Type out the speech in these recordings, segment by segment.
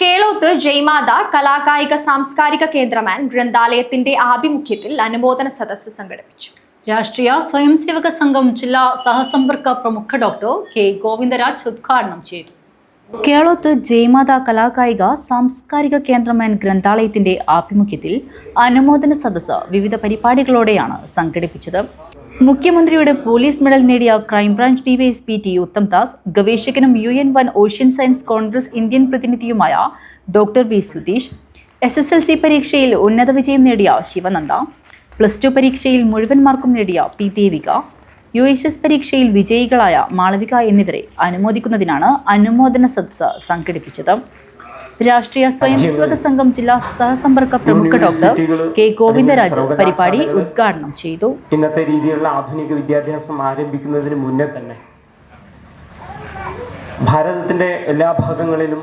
കേളോത്ത് ജയ്മാത കലാകായിക സാംസ്കാരിക കേന്ദ്രമാൻ ആൻഡ് ഗ്രന്ഥാലയത്തിന്റെ ആഭിമുഖ്യത്തിൽ അനുമോദന സദസ്സ് സംഘടിപ്പിച്ചു. രാഷ്ട്രീയ സ്വയംസേവക സംഘം ജില്ലാ സഹസമ്പർക്ക പ്രമുഖ ഡോക്ടർ കെ ഗോവിന്ദരാജ് ഉദ്ഘാടനം ചെയ്തു. കേളോത്ത് ജയ്മാത കലാകായിക സാംസ്കാരിക കേന്ദ്രം ആൻഡ് ഗ്രന്ഥാലയത്തിന്റെ ആഭിമുഖ്യത്തിൽ അനുമോദന സദസ്സ് വിവിധ പരിപാടികളോടെയാണ് സംഘടിപ്പിച്ചത്. മുഖ്യമന്ത്രിയുടെ പോലീസ് മെഡൽ നേടിയ crime branch DYSP T Uthamdas ഗവേഷകനും U N one ocean science congress Indian പ്രതിനിധിയുമായ doctor V Sudheesh S S L C പരീക്ഷയിൽ ഉന്നത വിജയം നേടിയ ശിവനന്ദ പ്ലസ് ടു പരീക്ഷയിൽ മുഴുവൻ മാർക്കും നേടിയ P Devika U S S പരീക്ഷയിൽ വിജയികളായ മാളവിക എന്നിവരെ അനുമോദിക്കുന്നതിനാണ് അനുമോദന സദസ്സ് സംഘടിപ്പിച്ചത്. രാഷ്ട്രീയ സ്വയംസേവക സംഘം ജില്ലാ സഹസമ്പർക്ക പ്രമുഖ ഡോക്ടർ കെ ഗോവിന്ദരാജ് പരിപാടി ഉദ്ഘാടനം ചെയ്തു. ഇന്നത്തെ രീതിയിലുള്ള ആധുനിക വിദ്യാഭ്യാസം ആരംഭിക്കുന്നതിന് മുന്നേ തന്നെ ഭാരതത്തിന്റെ എല്ലാ ഭാഗങ്ങളിലും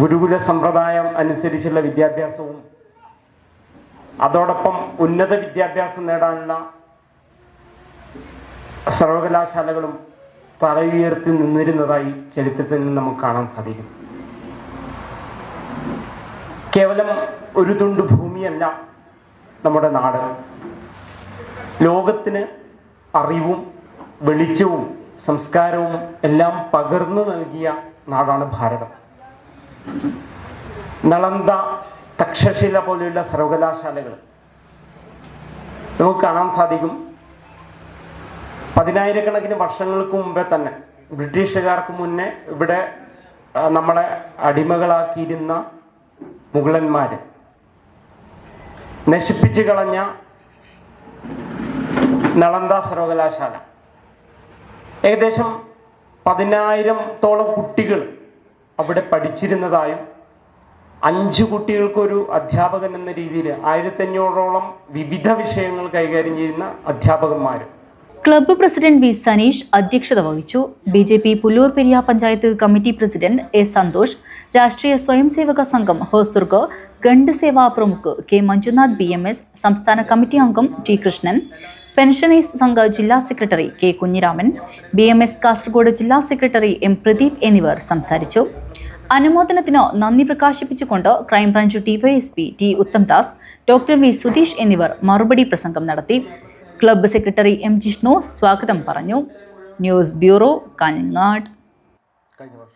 ഗുരുകുല സമ്പ്രദായം അനുസരിച്ചുള്ള വിദ്യാഭ്യാസവും അതോടൊപ്പം ഉന്നത വിദ്യാഭ്യാസം നേടാനുള്ള സർവകലാശാലകളും തലയുയർത്തി നിന്നിരുന്നതായി ചരിത്രത്തിൽ നിന്ന് നമുക്ക് കാണാൻ സാധിക്കും. കേവലം ഒരു തുണ്ട് ഭൂമിയല്ല നമ്മുടെ നാട്. ലോകത്തിന് അറിവും വെളിച്ചവും സംസ്കാരവും എല്ലാം പകർന്നു നൽകിയ നാടാണ് ഭാരതം. നളന്ത തക്ഷശില പോലെയുള്ള സർവകലാശാലകൾ. നമുക്ക് കാണാൻ സാധിക്കും. പതിനായിരക്കണക്കിന് വർഷങ്ങൾക്ക് മുമ്പേ തന്നെ ബ്രിട്ടീഷുകാർക്ക് മുന്നേ ഇവിടെ നമ്മളെ അടിമകളാക്കിയിരുന്ന മുഗളന്മാര്. നശിപ്പിച്ചു കളഞ്ഞ നളന്ദ സർവകലാശാല. ഏകദേശം പതിനായിരത്തോളം കുട്ടികൾ അവിടെ പഠിച്ചിരുന്നതായും അഞ്ച് കുട്ടികൾക്കൊരു അധ്യാപകൻ എന്ന രീതിയിൽ ആയിരത്തഞ്ഞൂറോളം വിവിധ വിഷയങ്ങൾ കൈകാര്യം ചെയ്യുന്ന അധ്യാപകന്മാരും. ക്ലബ്ബ് പ്രസിഡന്റ് വി സനീഷ് അധ്യക്ഷത വഹിച്ചു. B J P Pullur Periya panchayat committee president A Santhosh Rashtriya Swayamsevak Sangh Hosdurg ഗണ്ട് Seva Pramukh K Manjunath B M S സംസ്ഥാന കമ്മിറ്റി അംഗം ടി കൃഷ്ണൻ പെൻഷനേഴ്സ് സംഘ ജില്ലാ secretary K Kunhiraman B M S Kasaragod ജില്ലാ secretary M Pradeep എന്നിവർ സംസാരിച്ചു. അനുമോദനത്തിന് നന്ദി പ്രകാശിപ്പിച്ചുകൊണ്ട് crime branch DYSP T Uthamdas doctor V Sudheesh എന്നിവർ മറുപടി പ്രസംഗം നടത്തി. ക്ലബ്ബ് സെക്രട്ടറി എം ജിഷ്ണു സ്വാഗതം പറഞ്ഞു. News bureau Kanhangad.